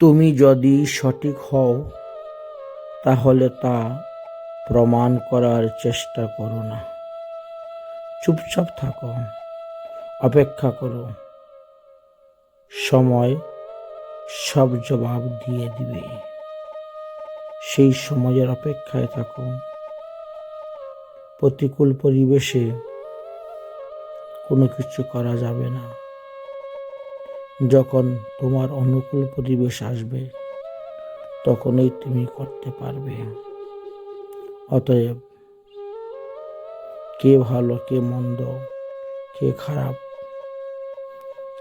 তুমি যদি সঠিক হও, তাহলে তা প্রমাণ করার চেষ্টা করো না। চুপচাপ থাকো, অপেক্ষা করো। সময় সব জবাব দিয়ে দিবে। সেই সময়ের অপেক্ষায় থাকো। প্রতিকূল পরিবেশে কোনো কিছু করা যাবে না। যখন তোমার অনুকূল পরিবেশ আসবে, তখনই তুমি করতে পারবে। অতএব, কে ভালো, কে মন্দ, কে খারাপ,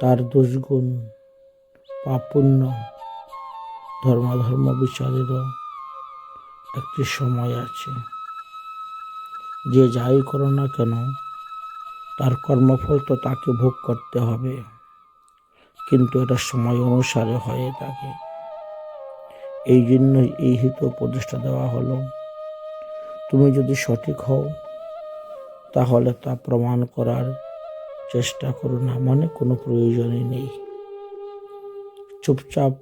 তার দুষ্গুণ পাপ পুণ্য ধর্মাধর্ম বিচারেরও একটি সময় আছে। যে যাই করো না কেন, তার কর্মফল তো তাকে ভোগ করতে হবে। কিন্তু এটা সময় অনুসারে হয়ে থাকে। এই জন্যই এই হিত উপদেশটা দেওয়া হলো। তুমি যদি সঠিক হও, তাহলে তা প্রমাণ করার চেষ্টা করো না মানে কোনো প্রয়োজনই নেই। চুপচাপ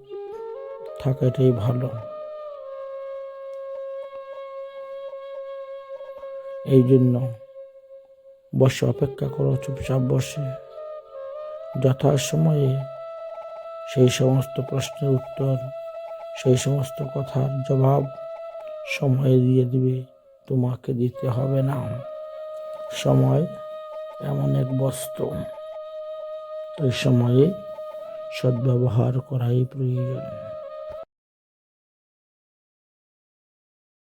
থাকাটাই ভালো। এই জন্য বসে অপেক্ষা করো, চুপচাপ বসে। যথাসময়ে সেই সমস্ত প্রশ্নের উত্তর, সেই সমস্ত কথার জবাব সময় দিয়ে দিবে, তোমাকে দিতে হবে না। সময় এমন এক বস্তু। এই সময়ে সদ্ব্যবহার করাই প্রয়োজন।